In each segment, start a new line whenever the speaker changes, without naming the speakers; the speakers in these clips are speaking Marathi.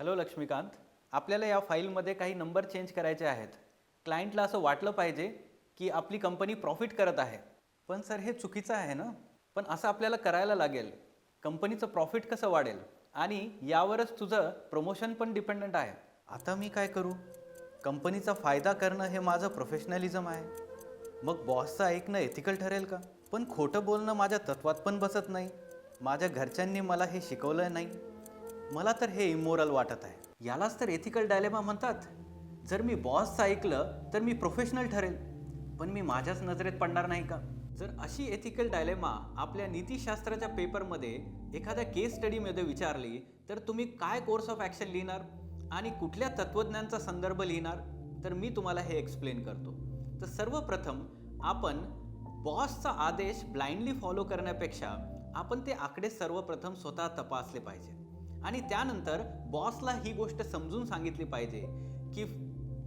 हॅलो लक्ष्मीकांत. आपल्याला या फाईलमध्ये काही नंबर चेंज करायचे आहेत. क्लायंटला असं वाटलं पाहिजे की आपली कंपनी प्रॉफिट करत आहे. पण सर हे चुकीचं आहे ना? पण असं आपल्याला करायला लागेल. कंपनीचं प्रॉफिट कसं वाढेल? आणि यावरच तुझं प्रमोशन पण डिपेंडंट आहे. आता मी काय करू? कंपनीचा फायदा करणं हे माझं प्रोफेशनलिझम आहे. मग बॉसचं ऐकणं एथिकल ठरेल का? पण खोटं बोलणं माझ्या तत्वात पण बसत नाही. माझ्या घरच्यांनी मला हे शिकवलं नाही. मला तर हे इमोरल वाटत आहे. यालाच तर एथिकल डायलेमा म्हणतात. जर मी बॉसचं ऐकलं तर मी प्रोफेशनल ठरेल पण मी माझ्याच नजरेत पडणार नाही का? जर अशी एथिकल डायलेमा आपल्या नीतिशास्त्राच्या पेपरमध्ये एखाद्या केस स्टडीमध्ये विचारली तर तुम्ही काय कोर्स ऑफ ॲक्शन लिहिणार? आणि कुठल्या तत्त्वज्ञांचा संदर्भ लिहिणार? तर मी तुम्हाला हे एक्सप्लेन करतो. तर सर्वप्रथम आपण बॉसचा आदेश ब्लाइंडली फॉलो करण्यापेक्षा आपण ते आकडे सर्वप्रथम स्वतः तपासले पाहिजे आणि त्यानंतर बॉसला ही गोष्ट समजून सांगितली पाहिजे की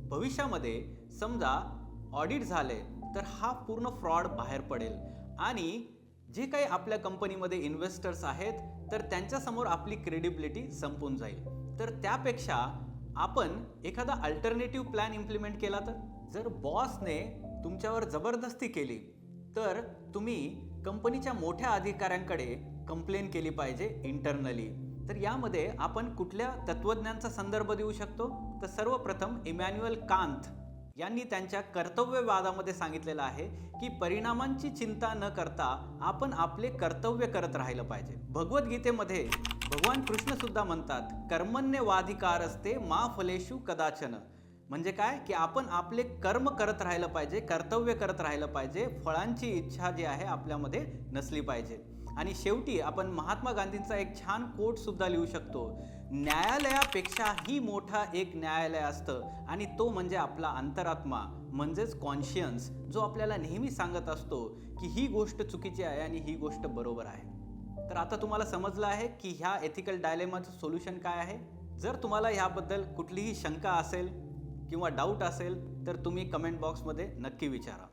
भविष्यामध्ये समजा ऑडिट झाले तर हा पूर्ण फ्रॉड बाहेर पडेल. आणि जे काही आपल्या कंपनीमध्ये इन्व्हेस्टर्स आहेत तर त्यांच्यासमोर आपली क्रेडिबिलिटी संपून जाईल. तर त्यापेक्षा आपण एखादा अल्टरनेटिव्ह प्लॅन इम्प्लिमेंट केला तर? जर बॉसने तुमच्यावर जबरदस्ती केली तर तुम्ही कंपनीच्या मोठ्या अधिकाऱ्यांकडे कंप्लेन केली पाहिजे इंटरनली तर यामध्ये आपण कुठल्या तत्वज्ञांचा संदर्भ देऊ शकतो? तर सर्वप्रथम इमॅन्युअल कांत यांनी त्यांच्या कर्तव्यवादामध्ये सांगितलेलं आहे की परिणामांची चिंता न करता आपण आपले कर्तव्य करत राहिलं पाहिजे. भगवद्गीतेमध्ये भगवान कृष्ण सुद्धा म्हणतात कर्मण्यवाधिकार असते मा फलेशु कदाचन. म्हणजे काय? की आपण आपले कर्म करत राहिलं पाहिजे कर्तव्य करत राहिलं पाहिजे फळांची इच्छा जी आहे आपल्यामध्ये नसली पाहिजे. आणि शेवटी आपण महात्मा गांधींचा एक छान कोट सुद्धा लिहू शकतो. न्यायालयापेक्षाही मोठा एक न्यायालय असतं आणि तो म्हणजे आपला अंतरात्मा म्हणजेच कॉन्शियन्स जो आपल्याला नेहमी सांगत असतो की ही गोष्ट चुकीची आहे आणि ही गोष्ट बरोबर आहे. तर आता तुम्हाला समजलं आहे की ह्या एथिकल डायलेमाचं सोल्युशन काय आहे? जर तुम्हाला ह्याबद्दल कुठलीही शंका असेल किंवा डाऊट असेल तर तुम्ही कमेंट बॉक्समध्ये नक्की विचारा.